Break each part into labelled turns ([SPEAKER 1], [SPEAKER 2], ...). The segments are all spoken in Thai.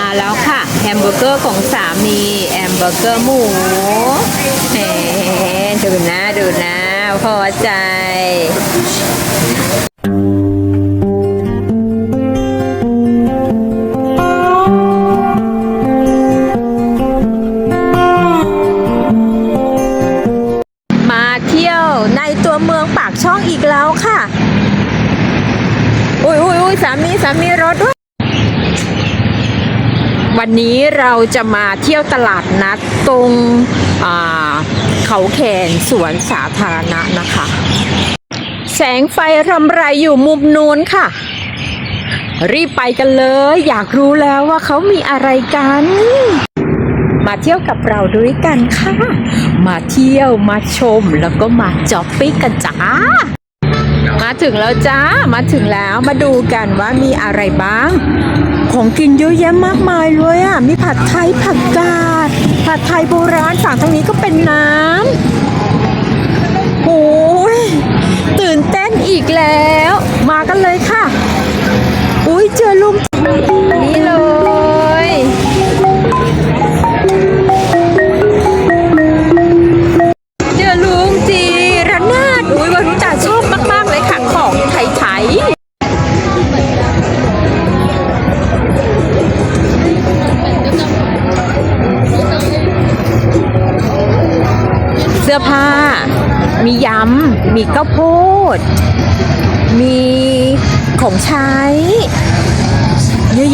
[SPEAKER 1] มาแล้วค่ะแฮมเบอร์เกอร์ของสามีแฮมเบอร์เกอร์หมูแหมดูนะดูนะพอใจมาเที่ยวในตัวเมืองปากช่องอีกแล้วค่ะ อุ้ยอุ้ยอุ้ยสามี สามีรถด้วย วันนี้เราจะมาเที่ยวตลาดนัดตรงเขาแคนสวนสาธารณะนะคะ แสงไฟรำไรอยู่มุมนู้นค่ะ รีบไปกันเลย อยากรู้แล้วว่าเขามีอะไรกัน มาเที่ยวกับเราด้วยกันค่ะ มาเที่ยวมาชมแล้วก็มาจอปปิ้งกันจ้ามาถึงแล้วจ้า มาถึงแล้วมาดูกันว่ามีอะไรบ้าง ของกินเยอะแยะมากมายเลยอะ มีผัดไทยผักกาด ผัดไทยโบราณฝั่งทางนี้ก็เป็นน้ำโอ้ยตื่นเต้นอีกแล้ว มากันเลยค่ะ อุ้ยเจอลุง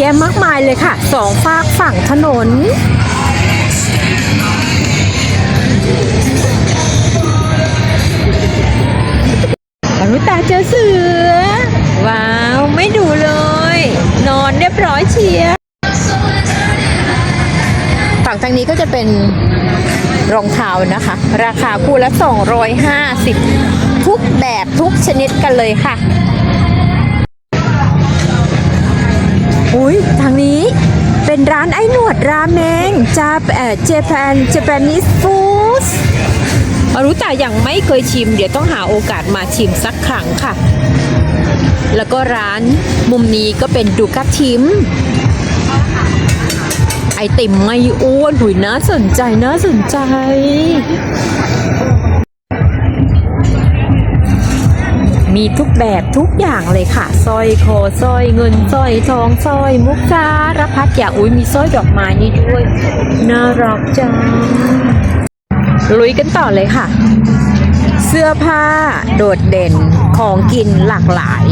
[SPEAKER 1] ะแยะมากมายเลยค่ะสองฝากฝั่งถนนอนุตาเจอเสือ ว้าว ไม่ดูเลย นอนเรียบร้อยเชียฝั่งทางนี้ก็จะเป็นรองเท้านะคะ ราคาคู่ละ 250 ทุกแบบทุกชนิดกันเลยค่ะ อุ้ยทางนี้เป็นร้านไอ้หนวดราเมงจาเอ่อเจแปนเจแปนิสฟู้ดอรุตายังไม่เคยชิม เดี๋ยวต้องหาโอกาสมาชิมสักครั้งค่ะ แล้วก็ร้านมุมนี้ก็เป็นดูกัตทิม ไอติมไม่อ้วนหุยน่าสนใจน่าสนใจ มีทุกแบบทุกอย่างเลยค่ะสร้อยคอสร้อยเงินสร้อยทองสร้อยมุกสารพัดอย่างอุ้ยมีสร้อยดอกไม้นี่ด้วยน่ารักจังลุยกันต่อเลยค่ะ เสื้อผ้าโดดเด่นของกินหลากหลาย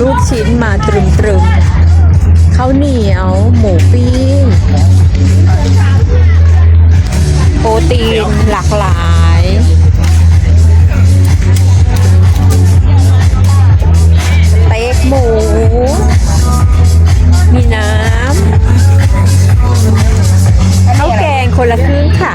[SPEAKER 1] ลูกชิ้นมาตรึมๆข้าวเหนียว หมูปิ้ง ปรตีนหลากหลายสเต็กหมู มีน้ำข้าวแกงคนละครึ่งค่ะ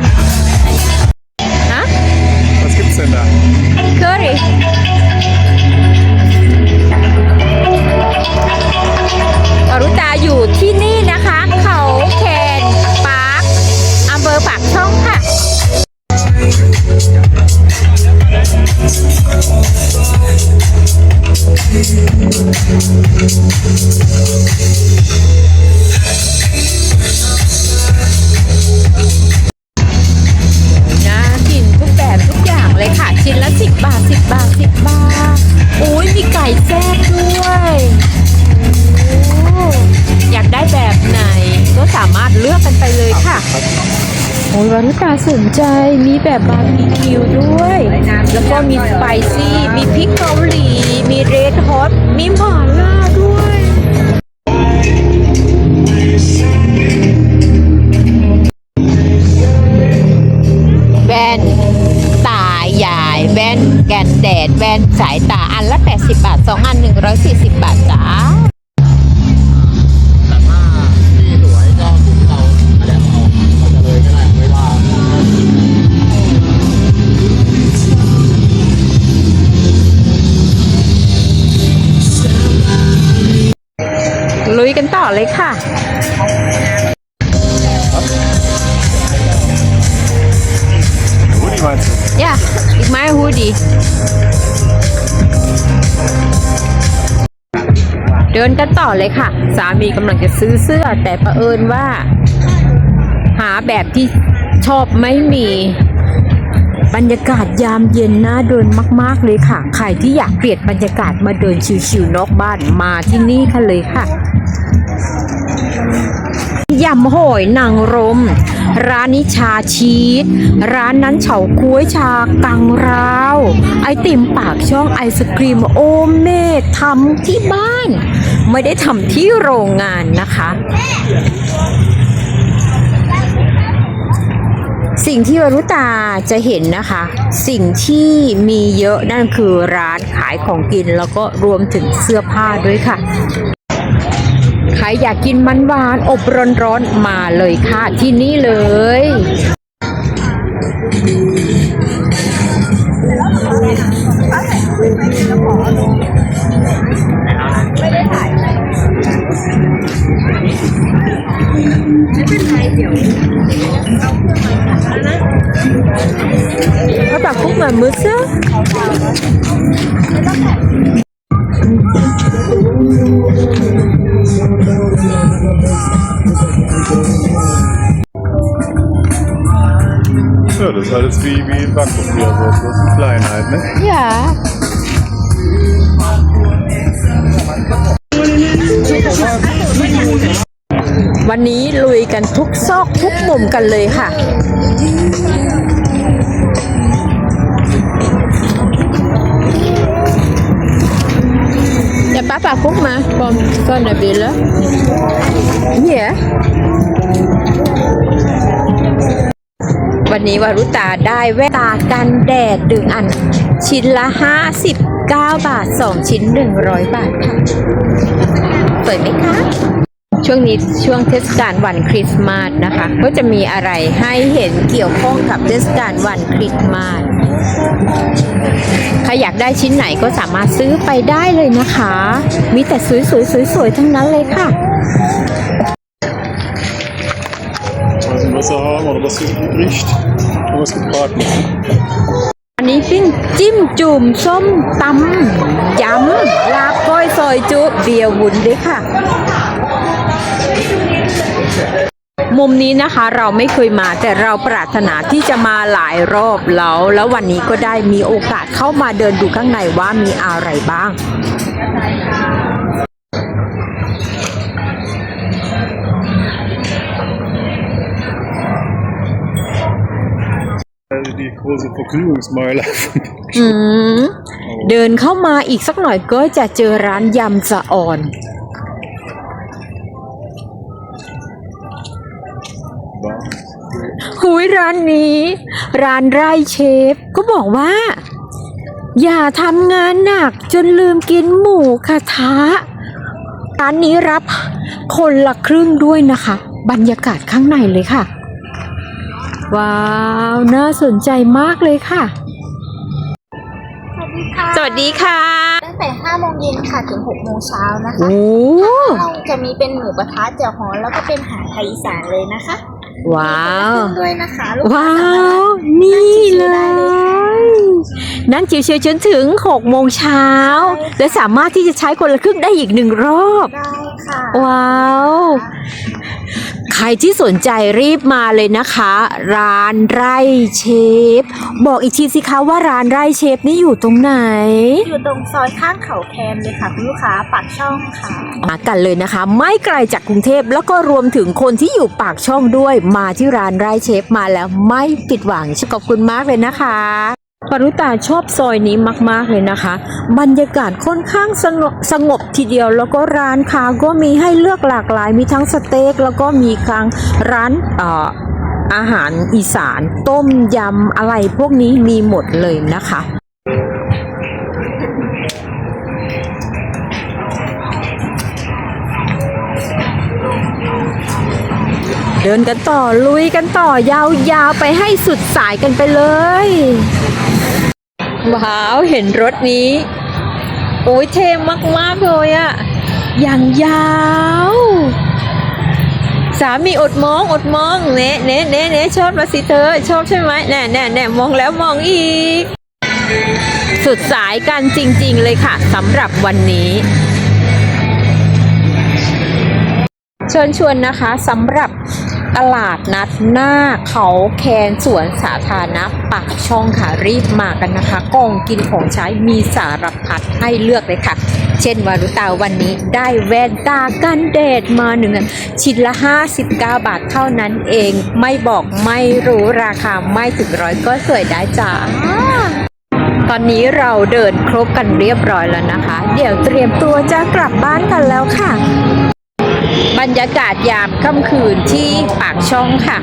[SPEAKER 1] สนใจมีแบบบาร์บีคิวด้วย แล้วก็มีสไปซี่ มีพริกเกาหลี มีเรดฮอต มีหม่าล่าด้วย แว่นตายาย แว่นกันแดด แว่นสายตาอันละ 80 บาท 2 อัน 140 บาทจ้า
[SPEAKER 2] ต่อเลย
[SPEAKER 1] ค่ะ
[SPEAKER 2] Wo die meinst du?
[SPEAKER 1] ย่าอีกไม้ฮูดีดินกันต่อเลยค่ะ สามีกำลังจะซื้อเสื้อ แต่ประเอิญว่า หาแบบที่ชอบไม่มี บรรยากาศยามเย็นน่าเดินมาก ๆ เลยค่ะ ใครที่อยากเปลี่ยนบรรยากาศมาเดินชิวๆนอกบ้านมาที่นี่ค่ะเลยค่ะ ยำโหอยนางรม ร้านนี้ชาชีส ร้านนั้นเฉาก้วยชากังราว ไอติมปากช่องไอศครีมโอเมดทำที่บ้าน ไม่ได้ทำที่โรงงานนะคะ สิ่งที่วรุตาจะเห็นนะคะ สิ่งที่มีเยอะนั่นคือร้านขายของกินแล้วก็รวมถึงเสื้อผ้าด้วยค่ะ ใครอยากกินมันหวานอบร้อนๆมาเลยค่ะที่นี่เลย
[SPEAKER 3] Ja, das ist alles wie, wie in Bangkok hier, so bloß in klein halt, ne?
[SPEAKER 1] Dạ วันนี้ลุยกันทุกซอกทุกมุมกันเลยค่ะ Dạ papa Phúc mà Con con là bị lớn Yeah วันนี้วารุตาได้แว่นตากันแดดดึงอัน ชิ้นละ 59 บาท 2 ชิ้น 100 บาทค่ะสวยไหมคะช่วงนี้ช่วงเทศกาลวันคริสต์มาสนะคะ ก็จะมีอะไรให้เห็นเกี่ยวข้องกับเทศกาลวันคริสต์มาสใครอยากได้ชิ้นไหนก็สามารถซื้อไปได้เลยนะคะ มีแต่สวยๆๆๆทั้งนั้นเลยค่ะ
[SPEAKER 3] Weiß nicht, was sie haben oder was sie riecht. Irgendwas gebraten.
[SPEAKER 1] อันนี้ปิ้งจิ้มจุ่มส้มตำยำลาบก้อยซอยจุเบียร์วุ้นด้วยค่ะ มุมนี้นะคะเราไม่เคยมาแต่เราปรารถนาที่จะมาหลายรอบแล้ว แล้ววันนี้ก็ได้มีโอกาสเข้ามาเดินดูข้างในว่ามีอะไรบ้าง
[SPEAKER 3] die große Vergnügungsmeile.
[SPEAKER 1] เดินเข้ามาอีกสักหน่อยก็จะเจอร้านยำสะอ่อน หุยร้านนี้ ร้านไร่เชฟ ก็บอกว่า อย่าทำงานหนักจนลืมกินหมูกระทะร้านนี้รับคนละครึ่งด้วยนะคะ บรรยากาศข้างในเลยค่ะ ว้าว น่าสนใจมากเลยค่ะ
[SPEAKER 4] สวัสดีค่ะ
[SPEAKER 1] สวัสดีค่ะ
[SPEAKER 4] ตั้งแต่5โมงเย็นค่ะถึง6โมงเช้านะคะ
[SPEAKER 1] โอ้
[SPEAKER 4] เราจะมีเป็นหมูกระทะเจียวฮอนแล้วก็เป็นอาหารไทยอีสานเลยนะคะ
[SPEAKER 1] ว้าว
[SPEAKER 4] มีคนละครึ่งด้วยนะคะลูกค้
[SPEAKER 1] ว้า
[SPEAKER 4] สมรถ
[SPEAKER 1] วนี่เล
[SPEAKER 4] นั่งชิวๆได้เลยค่ะ
[SPEAKER 1] ยนั่งชิวๆจนถึง6โมงเช้า และสามารถที่จะใช้คนละครึ่งได้อีกหนึ่งรอบ
[SPEAKER 4] ได้ค่ะ
[SPEAKER 1] ว้าว ใครที่สนใจรีบมาเลยนะคะ ร้านไร่เชฟ บอกอีกทีสิคะว่าร้านไร่เชฟนี่อยู่ตรงไหน
[SPEAKER 4] อยู่ตรงซอยข้างเขาแคนเลยค่ะคุณลูกค้าปากช่องค่ะ
[SPEAKER 1] มากันเลยนะคะ ไม่ไกลจากกรุงเทพแล้วก็รวมถึงคนที่อยู่ปากช่องด้วยมาที่ร้านไร่เชฟมาแล้วไม่ผิดหวังขอบคุณมากเลยนะคะ ปรุตาชอบซอยนี้มาก ๆ เลยนะคะ บรรยากาศค่อนข้างสงบสงบทีเดียว แล้วก็ร้านค้าก็มีให้เลือกหลากหลาย มีทั้งสเต็กแล้วก็มีครั้งร้านออาหารอีสาน ต้มยำอะไรพวกนี้มีหมดเลยนะคะเดินกันต่อลุยกันต่อยาวๆไปให้สุดสายกันไปเลย ว้าว เห็นรถนี้ โอ้ยเท่มาก ๆ เลยอะอย่างยาว สามีอดมองอดมองเน่เน่เน่เนชอบมาสิเธอ ชอบใช่ไหมแน่แน่แน่มองแล้วมองอีก สุดสายกันจริง ๆ เลยค่ะสำหรับวันนี้เชิญชวนนะคะสำหรับ ตลาดนัดหน้าเขาแคนสวนสาธารณะปากช่องค่ะรีบมากันนะคะกองกินของใช้มีสารพัดให้เลือกเลยค่ะ เช่นวารุตาวันนี้ได้แว่นตากันแดดมาหนึ่งชิ้นละ 59 บาทเท่านั้นเองไม่บอกไม่รู้ราคาไม่ถึงร้อยก็สวยได้จ้าตอนนี้เราเดินครบกันเรียบร้อยแล้วนะคะ เดี๋ยวเตรียมตัวจะกลับบ้านกันแล้วค่ะ บรรยากาศยามค่ำคืนที่ปากช่องค่ะ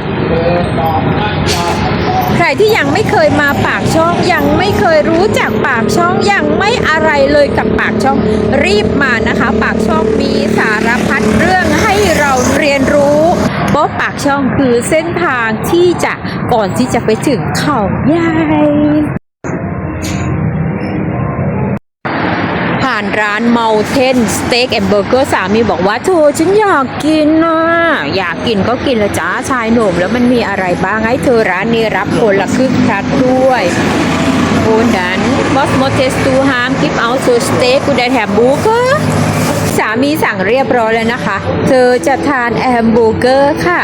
[SPEAKER 1] ใครที่ยังไม่เคยมาปากช่องยังไม่เคยรู้จักปากช่องยังไม่อะไรเลยกับปากช่องรีบมานะคะ ปากช่องมีสารพัดเรื่องให้เราเรียนรู้เพราะปากช่องคือเส้นทางที่จะก่อนที่จะไปถึงเขาใหญ่านร้าน Mountain Steak and Burger สามีบอกว่าโธฉันอยากกินนะอยากกินก็กินละจ้าชายหนุ่มแล้วมันมีอะไรบ้างให้เธอร้านนี้รับคนละครึ่งพลัดด้วยโอ้ดัน What m o t e s to harm give out to steak กูได้แถมบูเกอร์สามีสั่งเรียบร้อยแล้วนะคะ เธอจะทานแฮมบูเกอร์ค่ะ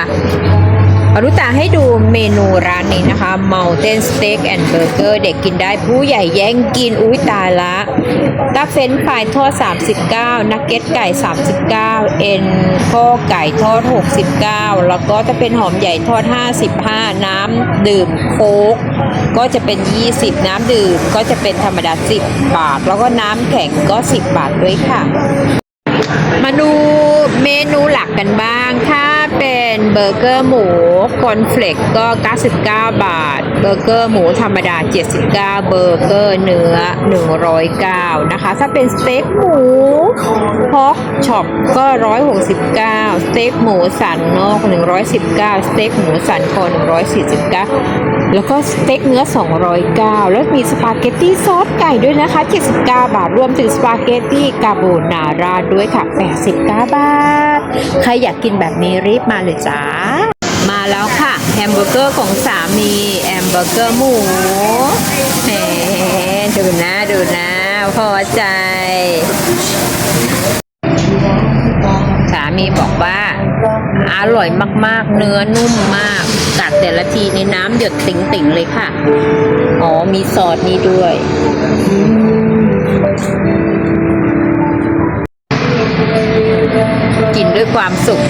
[SPEAKER 1] อรุตาให้ดูเมนูร้านนี้นะคะ Mountain Steak and Burger เด็กกินได้ผู้ใหญ่แย่งกินอุ้ยตายละตับเฟรนช์ฟรายทอด 39 นักเก็ตไก่ 39 เอ็นข้อไก่ทอด 69 แล้วก็จะเป็นหอมใหญ่ทอด 55 น้ำดื่มโค้กก็จะเป็น 20 น้ำดื่มก็จะเป็นธรรมดา 10 บาท แล้วก็น้ำแข็งก็ 10 บาทด้วยค่ะ มาดูเมนูหลักกันบ้างถ้า เบอร์เกอร์หมูคอนเฟลกก็ 99 บาท เบอร์เกอร์หมูธรรมดา 79 เบอร์เกอร์เนื้อ 109 นะคะ ถ้าเป็นสเต็กหมูฮอกช็อปก็ 169 สเต็กหมูสันนอก 119 สเต็กหมูสันคอ 149แล้วก็สเต็กเนื้อ 209 แล้วมีสปาเกตตี้ซอสไก่ด้วยนะคะ 79 บาท รวมถึงสปาเกตตี้คาโบนาราด้วยค่ะ 89 บาท ใครอยากกินแบบนี้รีบมาเลยจ้ามาแล้วค่ะแฮมเบอร์เกอร์ของสามีแฮมเบอร์เกอร์หมูแหมดูนะดูนะพอใจสามีบอกว่าอร่อยมากๆ เนื้อนุ่มมาก กัดแต่ละทีในน้ำหยดติ่งๆเลยค่ะ อ๋อ มีซอสนี้ด้วย ความสุข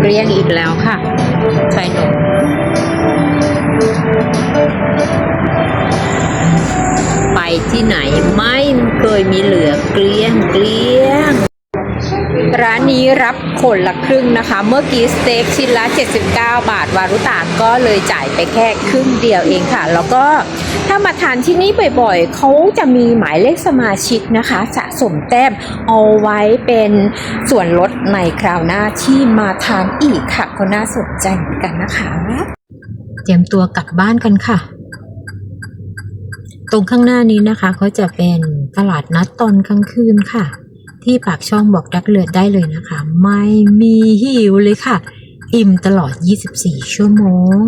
[SPEAKER 1] เกลี้ยงอีกแล้วค่ะใช่หนุ่มไปที่ไหนไม่เคยมีเหลือเกลี้ยงเกลี้ยง ร้านนี้รับคนละครึ่งนะคะ เมื่อกี้สเต็กชิ้นละ 79 บาท วารุตาก็เลยจ่ายไปแค่ครึ่งเดียวเองค่ะ แล้วก็ถ้ามาทานที่นี่บ่อยๆ เขาจะมีหมายเลขสมาชิกนะคะ สะสมแต้มเอาไว้เป็นส่วนลดในคราวหน้าที่มาทานอีกค่ะก็น่าสนใจเหมือนกันนะคะ เตรียมตัวกลับบ้านกันค่ะ ตรงข้างหน้านี้นะคะก็จะเป็นตลาดนัดตอนกลางคืนค่ะ ที่ปากช่องบอกดักเลือดได้เลยนะคะ ไม่มีหิวเลยค่ะ อิ่มตลอด 24 ชั่วโมง